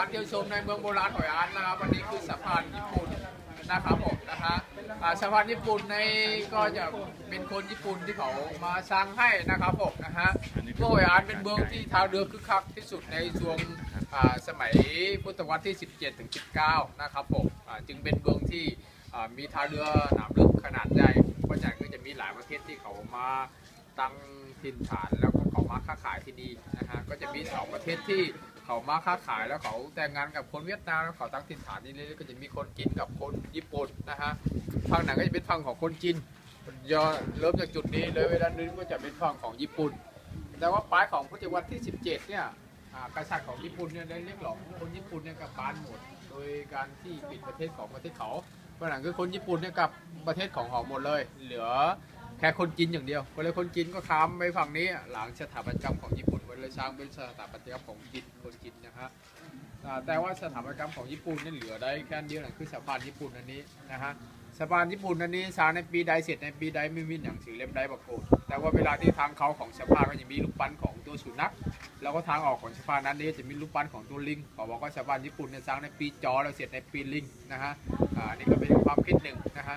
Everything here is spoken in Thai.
การเที่ยวชมในเมืองโบราณหอยอันนะครับวันนี้คือสะพานญี่ปุ่นนะครับผมนะฮะสะพานญี่ปุ่นในก็จะเป็นคนญี่ปุ่นที่เขามาสร้างให้นะครับผมนะฮะเมืองหอยอันเป็นเมืองที่ทางเรือคึกคักที่สุดในช่วงสมัยพุทธวรรษที่ 17ถึง19 นะครับผมจึงเป็นเมืองที่มีท่าเรือหนามลึกขนาดใหญ่เพราะฉะนั้นก็จะมีหลายประเทศที่เขามาตั้งถิ่นฐานแล้วก็เขามาค้าขายที่นี่นะฮะก็จะมีสองประเทศที่ เขามาค้าขายแล้วเขาแต่งงานกับคนเวียดนามแล้วเขาตั้งถิ่นฐานนี่เลยก็จะมีคนจีนกับคนญี่ปุ่นนะฮะฝั่งไหนก็จะเป็นฝั่งของคนจีนย่อเริ่มจากจุดนี้เลยเวลานึงก็จะเป็นฝั่งของญี่ปุ่น แต่ว่าปลายของพุทธศตวรที่ 17 เนี่ยอากษัตริย์ของญี่ปุ่นเนี่ยได้เรียกหลอกคนญี่ปุ่นเนี่ยกลับบ้านหมด โดยการที่ปิดประเทศของประเทศเขาเพราะหลังคือคนญี่ปุ่นเนี่ยกลับประเทศของเขาหมดเลย เหลือ แค่คนจีนอย่างเดียวก็เลยคนจีนก็ข้ามไปฝั่งนี้ หลังสถาปัตยกรรมของญี่ปุ่นก็เลยสร้างเป็นสถาปัตยกรรมของจีนคนจีนนะครับแต่ว่าสถาปัตยกรรมของญี่ปุ่นนี่เหลือได้แค่นเดียวนั่นคือสะพานญี่ปุ่นอันนี้นะฮะสะพานญี่ปุ่นอันนี้สร้างในปีใดเสร็จในปีใดไม่มีหนังสือเล่มใดบอกโกดแต่ว่าเวลาที่ทางเขาของสะพานก็จะมีรูปปั้นของตัวสุนัขแล้วก็ทางออกของสะพานนั้นนี่จะมีรูปปั้นของตัวลิงเขาบอกว่าสะพานญี่ปุ่นเนี่ยสร้างในปีจอแล้วเสร็จในปีลิงนะฮะอ่าอันนี่ก็เป็นความคิดหนึ่งนะฮะ